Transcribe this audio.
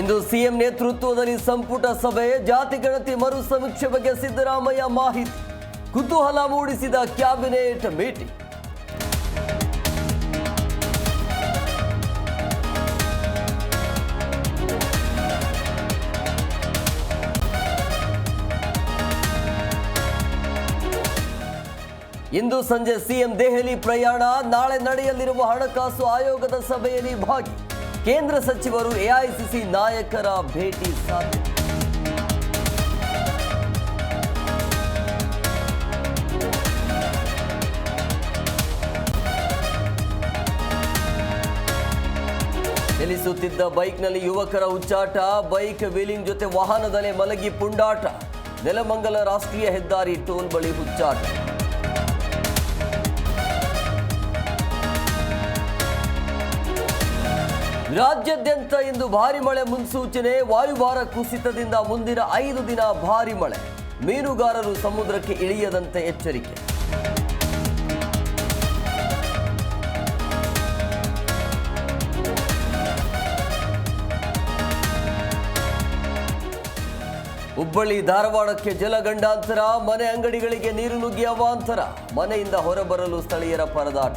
ಇಂದು CM ನೇತೃತ್ವದಲ್ಲಿ ಸಂಪುಟ ಸಭೆ, ಜಾತಿ ಗಣತಿ ಮರು ಸಮೀಕ್ಷೆ ಬಗ್ಗೆ ಸಿದ್ದರಾಮಯ್ಯ ಮಾಹಿತಿ, ಕುತೂಹಲ ಮೂಡಿಸಿದ ಕ್ಯಾಬಿನೆಟ್ ಮೀಟಿಂಗ್. ಇಂದು ಸಂಜೆ ಸಿಎಂ ದೆಹಲಿ ಪ್ರಯಾಣ, ನಾಳೆ ನಡೆಯಲಿರುವ ಹಣಕಾಸು ಆಯೋಗದ ಸಭೆಯಲ್ಲಿ ಭಾಗಿ. ಕೇಂದ್ರ ಸಚಿವರು ಎಐಸಿಸಿ ನಾಯಕರ ಭೇಟಿ ಸಾಧ್ಯತೆ ಚಲಿಸುತ್ತಿದ್ದ ಬೈಕ್ನಲ್ಲಿ ಯುವಕರ ಹುಚ್ಚಾಟ, ಬೈಕ್ ವೀಲಿಂಗ್ ಜೊತೆ ವಾಹನದಲ್ಲೇ ಮಲಗಿ ಪುಂಡಾಟ. ನೆಲಮಂಗಲ ರಾಷ್ಟ್ರೀಯ ಹೆದ್ದಾರಿ ಟೋಲ್ ಬಳಿ ಹುಚ್ಚಾಟ. ರಾಜ್ಯಾದ್ಯಂತ ಇಂದು ಭಾರಿ ಮಳೆ ಮುನ್ಸೂಚನೆ. ವಾಯುಭಾರ ಕುಸಿತದಿಂದ ಮುಂದಿನ ಐದು ದಿನ ಭಾರಿ ಮಳೆ. ಮೀನುಗಾರರು ಸಮುದ್ರಕ್ಕೆ ಇಳಿಯದಂತೆ ಎಚ್ಚರಿಕೆ. ಹುಬ್ಬಳ್ಳಿ ಧಾರವಾಡಕ್ಕೆ ಜಲಗಂಡಾಂತರ ಮನೆ ಅಂಗಡಿಗಳಿಗೆ ನೀರು ನುಗ್ಗಿ ಅವಾಂತರ ಮನೆಯಿಂದ ಹೊರಬರಲು ಸ್ಥಳೀಯರ ಪರದಾಟ.